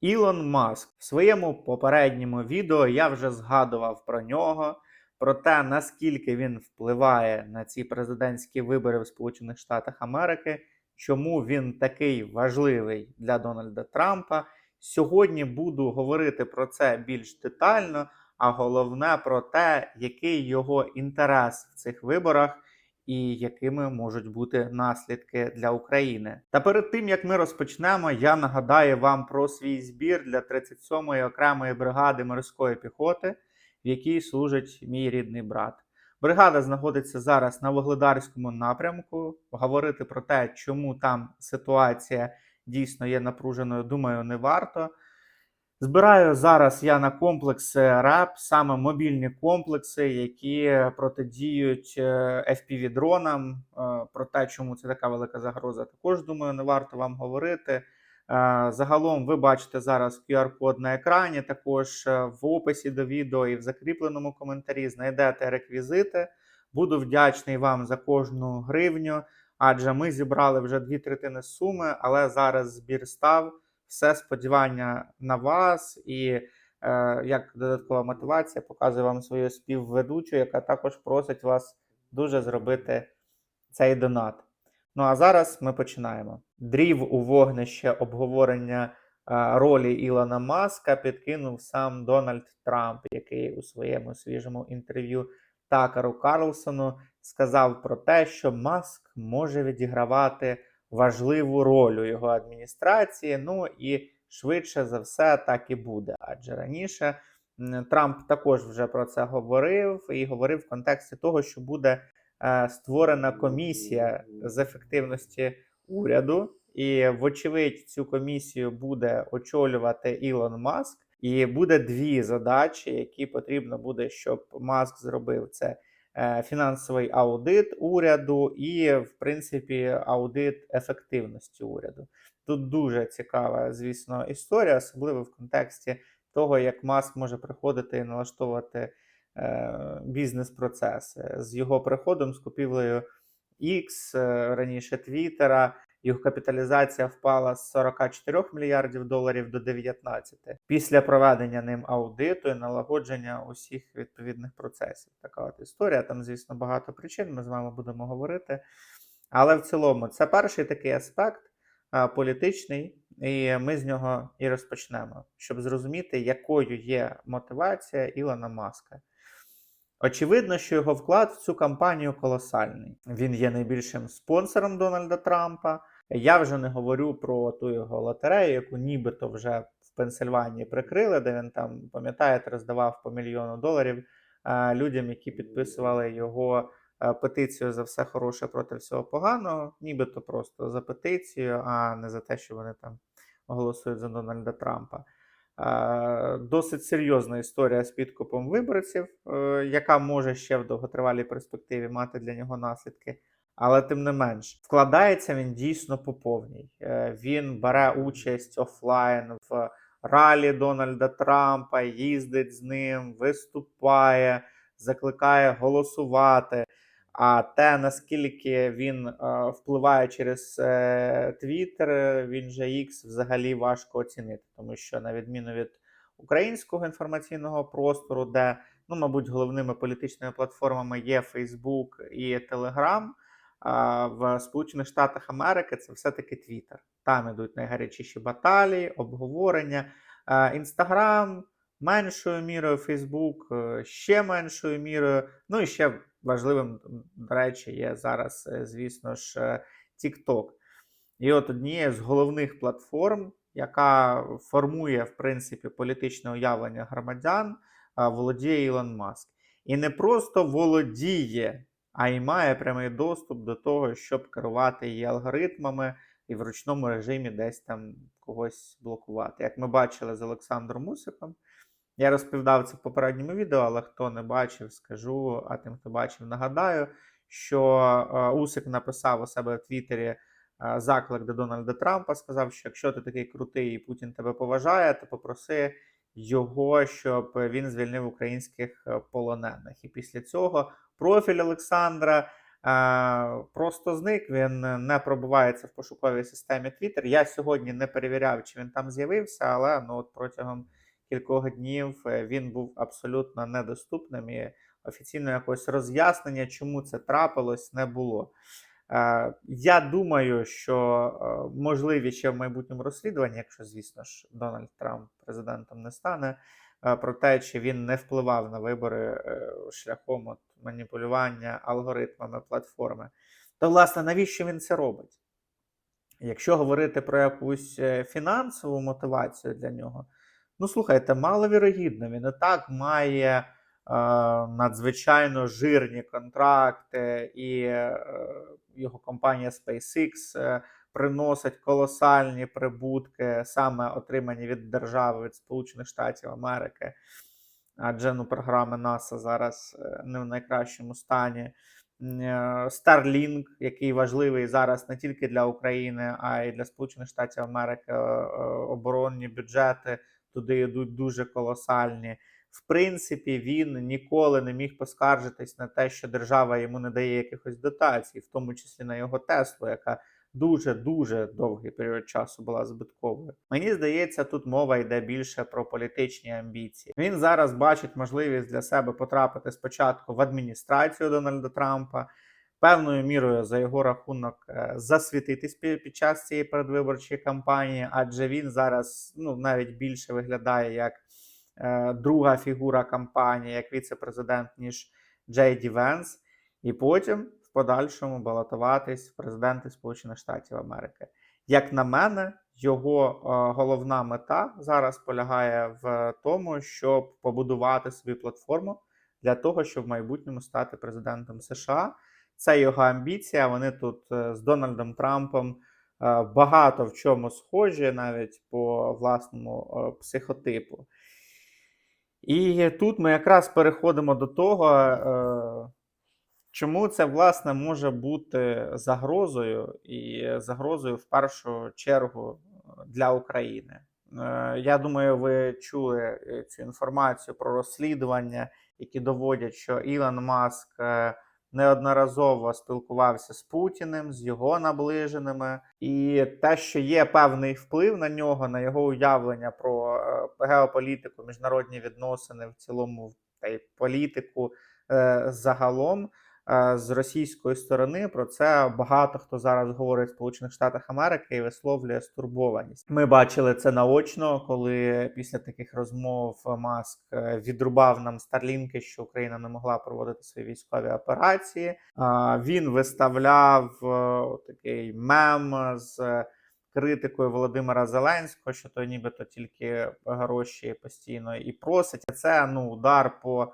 Ілон Маск в своєму попередньому відео я вже згадував про нього, про те, наскільки він впливає на ці президентські вибори в Сполучених Штатах Америки, чому він такий важливий для Дональда Трампа. Сьогодні буду говорити про це більш детально, а головне про те, який його інтерес в цих виборах і якими можуть бути наслідки для України. Та перед тим як ми розпочнемо, я нагадаю вам про свій збір для 37-ї окремої бригади морської піхоти, в якій служить мій рідний брат. Бригада знаходиться зараз на Вогледарському напрямку. Говорити про те, чому там ситуація дійсно є напруженою, думаю, не варто. Збираю зараз я на комплекси РЕП, саме мобільні комплекси, які протидіють е, FPV-дронам. Е, Про те, чому це така велика загроза, також думаю, не варто вам говорити. Е, Загалом ви бачите зараз QR-код на екрані. Також в описі до відео і в закріпленому коментарі знайдете реквізити. Буду вдячний вам за кожну гривню, адже ми зібрали вже дві третини суми, але зараз збір став все сподівання на вас і е, як додаткова мотивація показую вам свою співведучу, яка також просить вас дуже зробити цей донат. Ну а зараз ми починаємо. Дрів у вогнище обговорення е, ролі Ілона Маска підкинув сам Дональд Трамп, який у своєму свіжому інтерв'ю Такеру Карлсону сказав про те, що Маск може відігравати важливу роль у його адміністрації. Ну і швидше за все так і буде. Адже раніше Трамп також вже про це говорив і говорив в контексті того, що буде е, створена комісія з ефективності уряду. І, вочевидь, цю комісію буде очолювати Ілон Маск. І буде дві задачі, які потрібно буде, щоб Маск зробив це фінансовий аудит уряду і, в принципі, аудит ефективності уряду. Тут дуже цікава, звісно, історія, особливо в контексті того, як Маск може приходити і налаштовувати е, бізнес-процеси з його приходом, з купівлею X, е, раніше Твіттера. Його капіталізація впала з 44 мільярдів доларів до 19 після проведення ним аудиту і налагодження усіх відповідних процесів. Така от історія. Там, звісно, багато причин. Ми з вами будемо говорити. Але в цілому, це перший такий аспект а, політичний, і ми з нього і розпочнемо, щоб зрозуміти, якою є мотивація Ілона Маска. Очевидно, що його вклад в цю кампанію колосальний. Він є найбільшим спонсором Дональда Трампа. Я вже не говорю про ту його лотерею, яку нібито вже в Пенсильванії прикрили, де він там, пам'ятаєте, роздавав по мільйону доларів е, людям, які підписували його е, петицію за все хороше проти всього поганого, нібито просто за петицію, а не за те, що вони там голосують за Дональда Трампа. Е, Досить серйозна історія з підкупом виборців, яка може ще в довготривалій перспективі мати для нього наслідки. Але тим не менш, вкладається він дійсно по повній. Е, Він бере участь офлайн в ралі Дональда Трампа, їздить з ним, виступає, закликає голосувати. А те, наскільки він е, впливає через е, Twitter, він же X, взагалі важко оцінити, тому що на відміну від українського інформаційного простору, де, ну, мабуть, головними політичними платформами є Facebook і а в Сполучених Штатах Америки це все-таки Twitter. Там ідуть найгарячіші баталії, обговорення. Інстаграм меншою мірою, Фейсбук е, ще меншою мірою. Ну і ще важливим, до речі, є зараз, е, звісно ж, е, TikTok. І от однією з головних платформ, яка формує, в принципі, політичне уявлення громадян, володіє Ілон Маск. І не просто володіє, а й має прямий доступ до того, щоб керувати її алгоритмами і в ручному режимі десь там когось блокувати. Як ми бачили з Олександром Мусиком, я розповідав це в попередньому відео, але хто не бачив, скажу, а тим, хто бачив, нагадаю, що е, Усик написав у себе в Твіттері е, заклик до Дональда Трампа, сказав, що якщо ти такий крутий і Путін тебе поважає, то попроси його, щоб він звільнив українських е, полонених. І після цього профіль Олександра е, просто зник. Він не пробувається в пошуковій системі Twitter. Я сьогодні не перевіряв, чи він там з'явився, але ну, от протягом кількох днів е, він був абсолютно недоступним і офіційно якогось роз'яснення, чому це трапилось, не було. Е, Я думаю, що е, можливі ще в майбутньому розслідуванні, якщо, звісно ж, Дональд Трамп президентом не стане, е, про те, чи він не впливав на вибори шляхом от маніпулювання алгоритмами платформи. То, власне, навіщо він це робить? Якщо говорити про якусь фінансову мотивацію для нього, ну слухайте, маловірогідно, він і так має надзвичайно жирні контракти, і е, його компанія SpaceX е, приносить колосальні прибутки, саме отримані від держави, від Сполучених Штатів Америки. Адже ну, програми НАСА зараз е, не в найкращому стані. Е, Starlink, який важливий зараз не тільки для України, а й для Сполучених Штатів Америки. е, е, Оборонні бюджети туди йдуть дуже колосальні. В принципі, він ніколи не міг поскаржитись на те, що держава йому не дає якихось дотацій, в тому числі на його Теслу, яка дуже дуже довгий період часу була збитковою. Мені здається, тут мова йде більше про політичні амбіції. Він зараз бачить можливість для себе потрапити спочатку в адміністрацію Дональда Трампа. Певною мірою за його рахунок е, засвітитись під час цієї передвиборчої кампанії, адже він зараз ну навіть більше виглядає як друга фігура кампанії, як віце-президент, ніж Джей Ді Венс, і потім в подальшому балотуватись в президенти Сполучених Штатів Америки. Як на мене, його е, головна мета зараз полягає в тому, щоб побудувати собі платформу для того, щоб в майбутньому стати президентом США. Це його амбіція. Вони тут е, з Дональдом Трампом е, багато в чому схожі, навіть по власному е, психотипу. І тут ми якраз переходимо до того, е, чому це власне може бути загрозою, і загрозою в першу чергу для України. Е, Я думаю, ви чули е, цю інформацію про розслідування, які доводять, що Ілон Маск неодноразово спілкувався з Путіним, з його наближеними, і те, що є певний вплив на нього, на його уявлення про е, геополітику, міжнародні відносини в цілому та й політику е, загалом. Е, З російської сторони про це багато хто зараз говорить в Сполучених Штатах Америки і висловлює стурбованість. Ми бачили це наочно, коли після таких розмов Маск е, відрубав нам старлінки, що Україна не могла проводити свої військові операції. А, Він виставляв е, такий мем з е, критикою Володимира Зеленського, що той нібито тільки гроші постійно і просить. Це ну удар по е,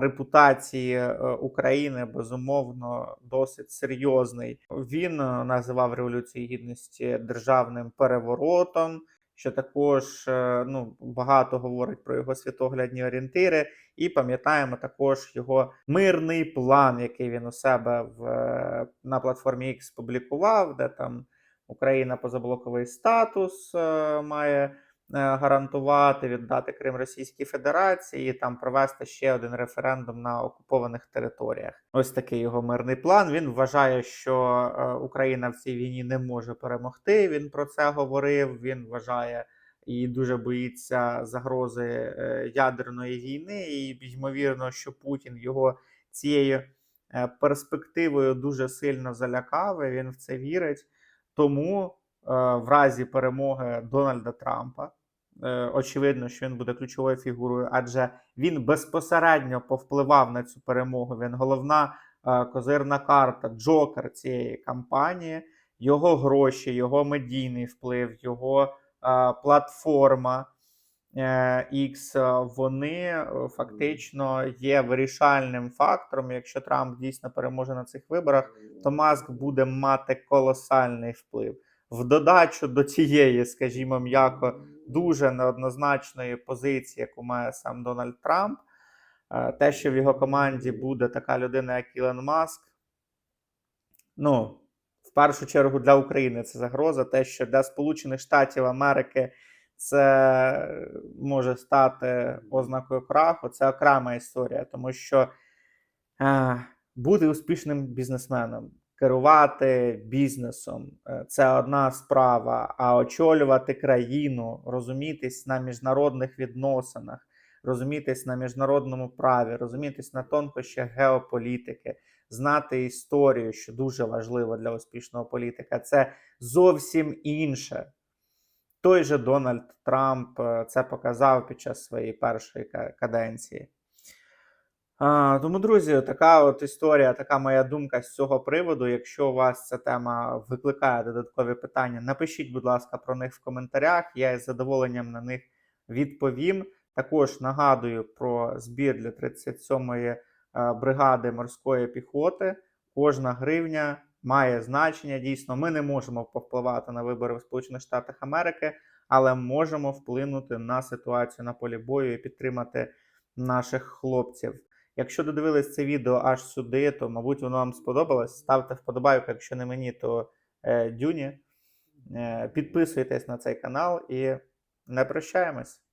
репутації е, України, безумовно, досить серйозний. Він е, називав революцію гідності державним переворотом. Що також е, ну багато говорить про його світоглядні орієнтири, і пам'ятаємо також його мирний план, який він у себе в е, на платформі X публікував, де там Україна позаблоковий статус е, має е, гарантувати, віддати Крим Російській Федерації, там провести ще один референдум на окупованих територіях. Ось такий його мирний план. Він вважає, що е, Україна в цій війні не може перемогти. Він про це говорив. Він вважає і дуже боїться загрози е, ядерної війни. І ймовірно, що Путін його цією е, перспективою дуже сильно залякав. і Він в це вірить. Тому е, в разі перемоги Дональда Трампа, е, очевидно, що він буде ключовою фігурою, адже він безпосередньо повпливав на цю перемогу. Він головна е, козирна карта, джокер цієї кампанії, його гроші, його медійний вплив, його е, платформа. е, X, е, вони е, фактично є вирішальним фактором. Якщо Трамп дійсно переможе на цих виборах, то Маск буде мати колосальний вплив. В додачу до тієї, скажімо, м'яко, дуже неоднозначної позиції, яку має сам Дональд Трамп, е, те, що в його команді буде така людина, як Ілон Маск, ну, в першу чергу для України це загроза, те, що для Сполучених Штатів Америки це може стати ознакою краху, це окрема історія, тому що. е, бути успішним бізнесменом, керувати бізнесом е, це одна справа, а очолювати країну, розумітись на міжнародних відносинах, розумітись на міжнародному праві, розумітись на тонкощах геополітики, знати історію, що дуже важливо для успішного політика, це зовсім інше. Той же Дональд Трамп е, це показав під час своєї першої каденції. А, тому, друзі, така от історія, така моя думка з цього приводу. Якщо у вас ця тема викликає додаткові питання, напишіть, будь ласка, про них в коментарях. Я із задоволенням на них відповім. Також нагадую про збір для 37-ї е, бригади морської піхоти. Кожна гривня має значення. Дійсно, ми не можемо повпливати на вибори в Сполучених Штатах Америки, але можемо вплинути на ситуацію на полі бою і підтримати наших хлопців. Якщо додивились це відео аж сюди, то мабуть воно вам сподобалось. Ставте вподобайку, якщо не мені, то е, Дюні. Е, підписуйтесь на цей канал і не прощаємось.